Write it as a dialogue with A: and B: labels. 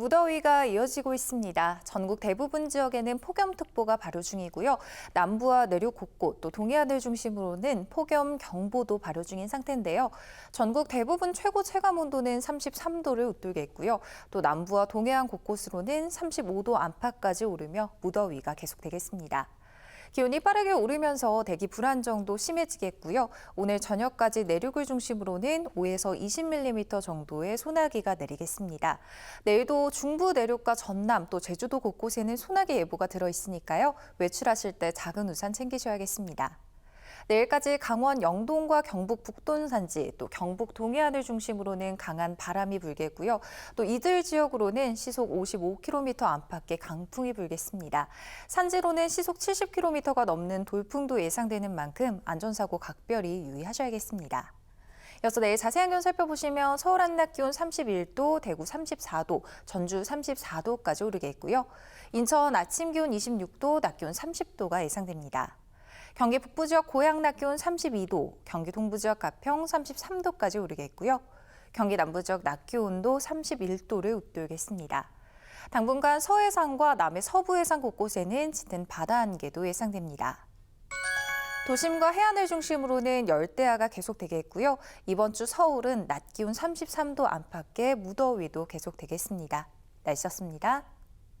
A: 무더위가 이어지고 있습니다. 전국 대부분 지역에는 폭염특보가 발효 중이고요. 남부와 내륙 곳곳 또 동해안을 중심으로는 폭염 경보도 발효 중인 상태인데요. 전국 대부분 최고 체감 온도는 33도를 웃돌게 있고요. 또 남부와 동해안 곳곳으로는 35도 안팎까지 오르며 무더위가 계속되겠습니다. 기온이 빠르게 오르면서 대기 불안정도 심해지겠고요. 오늘 저녁까지 내륙을 중심으로는 5에서 20mm 정도의 소나기가 내리겠습니다. 내일도 중부 내륙과 전남 또 제주도 곳곳에는 소나기 예보가 들어 있으니까요. 외출하실 때 작은 우산 챙기셔야겠습니다. 내일까지 강원 영동과 경북 북동 산지 또 경북 동해안을 중심으로는 강한 바람이 불겠고요. 또 이들 지역으로는 시속 55km 안팎의 강풍이 불겠습니다. 산지로는 시속 70km가 넘는 돌풍도 예상되는 만큼 안전사고 각별히 유의하셔야겠습니다. 이어서 내일 자세한 기온 살펴보시면 서울 한낮 기온 31도, 대구 34도, 전주 34도까지 오르겠고요. 인천 아침 기온 26도, 낮 기온 30도가 예상됩니다. 경기 북부 지역 고양 낮 기온 32도, 경기 동부 지역 가평 33도까지 오르겠고요. 경기 남부 지역 낮 기온도 31도를 웃돌겠습니다. 당분간 서해상과 남해 서부 해상 곳곳에는 짙은 바다 안개도 예상됩니다. 도심과 해안을 중심으로는 열대야가 계속되겠고요. 이번 주 서울은 낮 기온 33도 안팎의 무더위도 계속되겠습니다. 날씨였습니다.